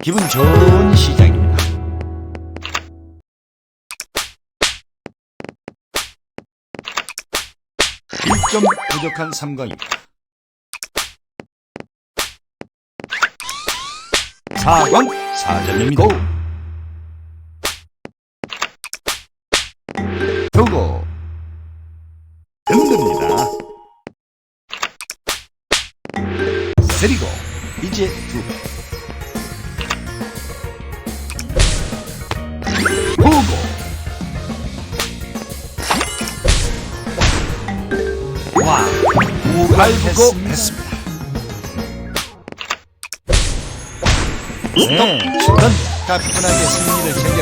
기분 좋은 시작입니다. 일점 부족한 삼광입니다. 4광 4점입니다. 두고 흔듭니다. 세리고 이제 두고 와 우갈부고 했습니다. 네, 출전 가뿐하게 승리를 챙겨갑니다.